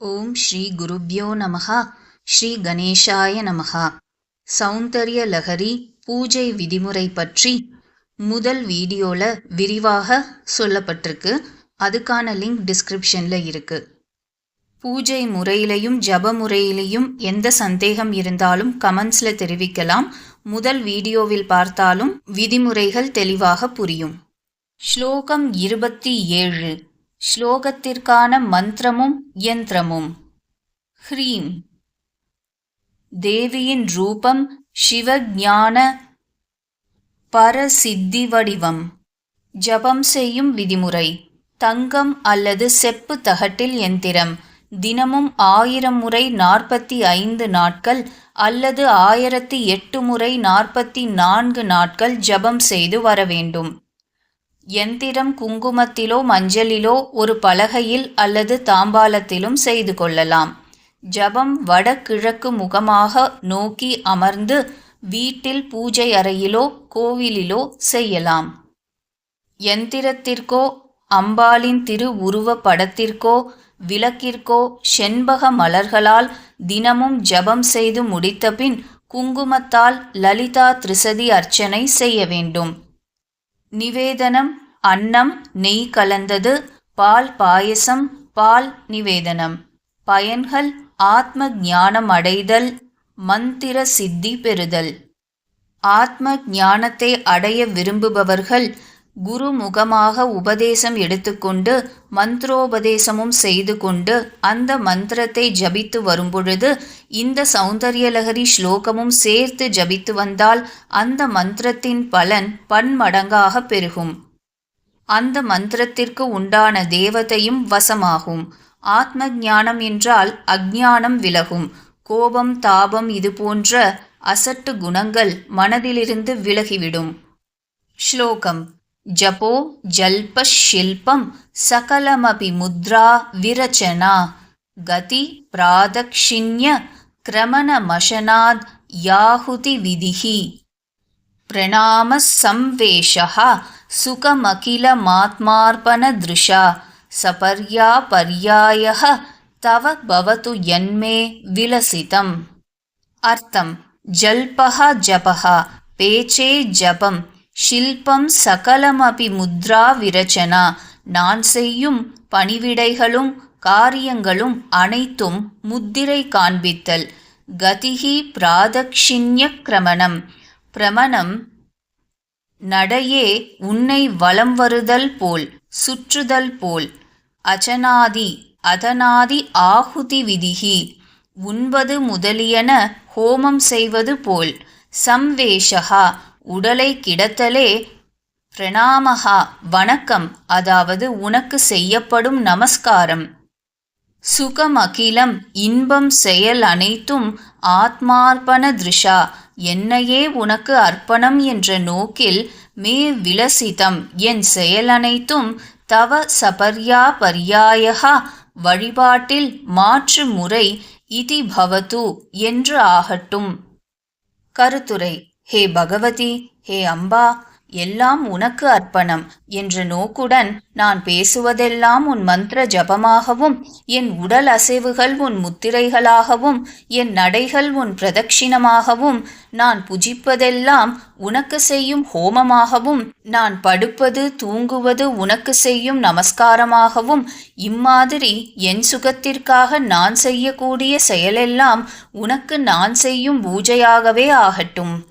ஓம் ஸ்ரீ குருப்யோ நமகா ஸ்ரீ கணேஷாய நமகா சௌந்தர்ய லஹரி பூஜை விதிமுறை பற்றி முதல் வீடியோவில் விரிவாக சொல்லப்பட்டிருக்கு. அதுக்கான லிங்க் டிஸ்கிரிப்ஷனில் இருக்கு. பூஜை முறையிலையும் ஜப முறையிலையும் எந்த சந்தேகம் இருந்தாலும் கமெண்ட்ஸில் தெரிவிக்கலாம். முதல் வீடியோவில் பார்த்தாலும் விதிமுறைகள் தெளிவாக புரியும். ஸ்லோகம் இருபத்தி ஏழு. ஸ்லோகத்திற்கான மந்திரமும் யந்திரமும். ஹ்ரீம். தேவியின் ரூபம் சிவஞான பரசித்தி வடிவம் ஜபம் செய்யும் விதிமுறை. தங்கம் அல்லது செப்பு தகட்டில் எந்திரம் தினமும் ஆயிரம் முறை நாற்பத்தி ஐந்து நாட்கள் அல்லது ஆயிரத்தி எட்டு முறை நாற்பத்தி நான்கு நாட்கள் ஜபம் செய்து வர வேண்டும் எந்திரம் குங்குமத்திலோ மஞ்சளிலோ ஒரு பலகையில் அல்லது தாம்பாலத்திலும் செய்து கொள்ளலாம். ஜபம் வடகிழக்கு முகமாக நோக்கி அமர்ந்து வீட்டில் பூஜை அறையிலோ கோவிலிலோ செய்யலாம். எந்திரத்திற்கோ அம்பாளின் திரு உருவ படத்திற்கோ விளக்கிற்கோ செண்பக மலர்களால் தினமும் ஜபம் செய்து முடித்தபின் குங்குமத்தால் லலிதா திரிசதி அர்ச்சனை செய்ய வேண்டும். நிவேதனம் அன்னம் நெய் கலந்தது பால் பாயசம் பால் நிவேதனம். பயன்கள் ஆத்ம ஞானம் அடைதல் மந்திர சித்தி பெறுதல். ஆத்ம ஞானத்தை அடைய விரும்புபவர்கள் குருமுகமாக உபதேசம் எடுத்துக்கொண்டு மந்திரோபதேசமும் செய்து கொண்டு அந்த மந்திரத்தை ஜபித்து வரும்பொழுது இந்த சௌந்தர்யலகரி ஸ்லோகமும் சேர்த்து ஜபித்து வந்தால் அந்த மந்திரத்தின் பலன் பன்மடங்காக பெருகும். அந்த மந்திரத்திற்கு உண்டான தேவதையும் வசமாகும். ஆத்ம ஞானம் என்றால் அஜ்ஞானம் விலகும். கோபம் தாபம் இது போன்ற அசட்டு குணங்கள் மனதிலிருந்து விலகிவிடும். ஸ்லோகம். ஜபோ ஜல்பஷில்பம் சகலமபி முத்ரா விரச்சனா. கதி பிராதக்ஷிண்ய கிரமணமஷனாத் யாகுதி விதிஹி. பிரணாம சம்வேஷா சுகமகிலமாத்மார்ப்பணதிருஷா சபர்யா பர்யாய தவ பவது யன்மே விலசிதம் அர்த்தம் ஜல்பஹ ஜபஹ பேச்சே ஜபம் ஷில்பம் சகலமபி முத்ரா விரச்சனா நான் செய்யும் பணிவிடைகளும் காரியங்களும் அனைத்தும் முத்திரை காண்பித்தல் கதிகி பிராதக்ஷிண்ய கிரமணம் பிரமணம் நடையே உன்னை வலம் வருதல் போல் சுற்றுதல் போல். அச்சனாதி அதனாதி ஆகுதி விதிகி. உண்பது முதலியன ஹோமம் செய்வது போல். சம்வேஷகா உடலை கிடத்தலே பிரணாமகா வணக்கம் அதாவது உனக்கு செய்யப்படும் நமஸ்காரம். சுகமகிலம் இன்பம் செயல் அனைத்தும் ஆத்மார்ப்பண திருஷா. என்னையே உனக்கு அர்ப்பணம் என்ற நோக்கில் மே விலசிதம். என் செயலனைத்தும் தவ சபர்யா பர்யாயகா வழிபாட்டில் மாற்று முறை இதி பவது என்று ஆகட்டும். கருத்துரை. ஹே பகவதி. ஹே அம்பா. எல்லாம் உனக்கு அர்ப்பணம் என்ற நோக்குடன் நான் பேசுவதெல்லாம் உன் மந்திர ஜபமாகவும் என் உடல் அசைவுகள் உன் முத்திரைகளாகவும் என் நடைகள் உன் பிரதட்சிணமாகவும் நான் புஜிப்பதெல்லாம் உனக்கு செய்யும் ஹோமமாகவும் நான் படுப்பது தூங்குவது உனக்கு செய்யும் நமஸ்காரமாகவும் இம்மாதிரி என் சுகத்திற்காக நான் செய்யக்கூடிய செயலெல்லாம் உனக்கு நான் செய்யும் பூஜையாகவே ஆகட்டும்.